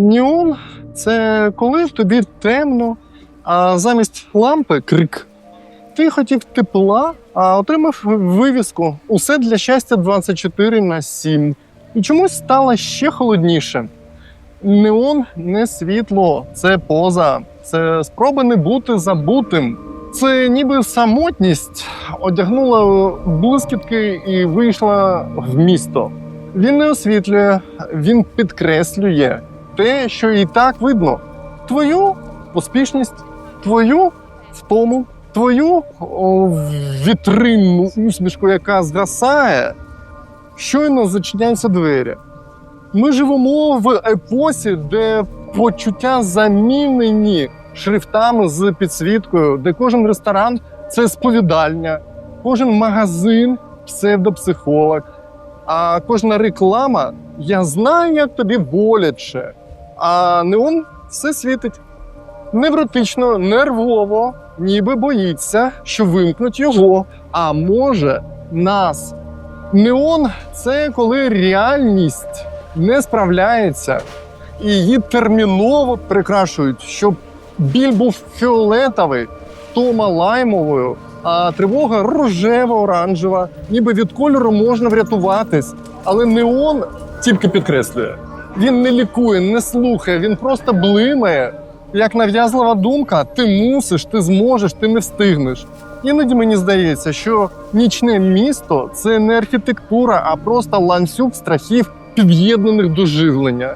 Ніон це коли тобі темно, а замість лампи крик. Ти хотів тепла, а отримав вивіску Усе для щастя 24 на 7. І чомусь стало ще холодніше. Неон не світло, це поза, це спроба не бути забутим. Це ніби самотність одягнула блискітки і вийшла в місто. Він не освітлює, він підкреслює те, що і так видно: твою поспішність, твою втому, твою о, вітринну усмішку, яка згасає, щойно зачиняються двері. Ми живемо в епосі, де почуття замінені шрифтами з підсвіткою, де кожен ресторан це сповідальня, кожен магазин псевдопсихолог, а кожна реклама я знаю, як тобі боляче. А неон все світить невротично, нервово, ніби боїться, що вимкнуть його, а може нас. Неон це коли реальність не справляється, і її терміново прикрашують, щоб біль був фіолетовий, тома лаймовою, а тривога рожево-оранжева, ніби від кольору можна врятуватись. Але неон тільки підкреслює. Він не лікує, не слухає, він просто блимає. Як нав'язлива думка, ти мусиш, ти зможеш, ти не встигнеш. Іноді мені здається, що нічне місто це не архітектура, а просто ланцюг страхів, під'єднаних до живлення.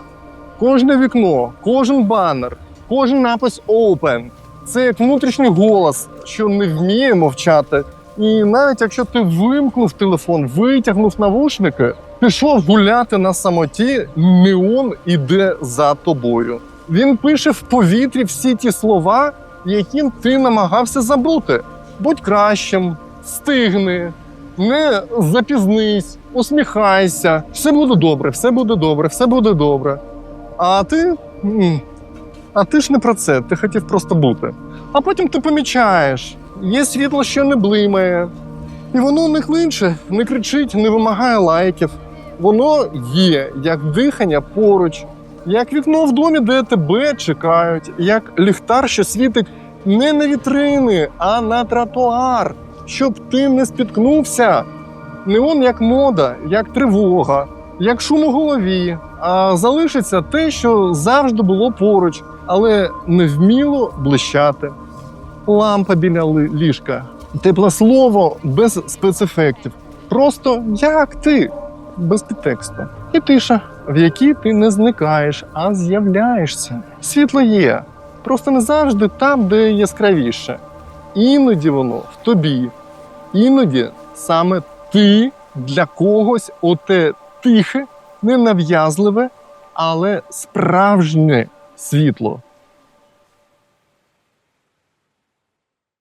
Кожне вікно, кожен банер, кожен напис Open це як внутрішній голос, що не вміє мовчати. І навіть якщо ти вимкнув телефон, витягнув навушники, пішов гуляти на самоті, неон іде за тобою. Він пише в повітрі всі ті слова, яким ти намагався забути. Будь кращим, стигни, не запізнись, усміхайся. Все буде добре, все буде добре, все буде добре. А ти. А ти ж не про це, ти хотів просто бути. А потім ти помічаєш, є світло, що не блимає, і воно не клинче, не кричить, не вимагає лайків. Воно є як дихання поруч, як вікно в домі, де тебе чекають, як ліхтар, що світить не на вітрини, а на тротуар, щоб ти не спіткнувся. Неон як мода, як тривога, як шум у голові, а залишиться те, що завжди було поруч, але не вміло блищати. Лампа біля ліжка, тепле слово без спецефектів. Просто як ти, без підтексту. І тиша, в якій ти не зникаєш, а з'являєшся. Світло є, просто не завжди там, де яскравіше. Іноді воно в тобі, іноді саме ти для когось оте тихе, ненав'язливе, але справжнє світло.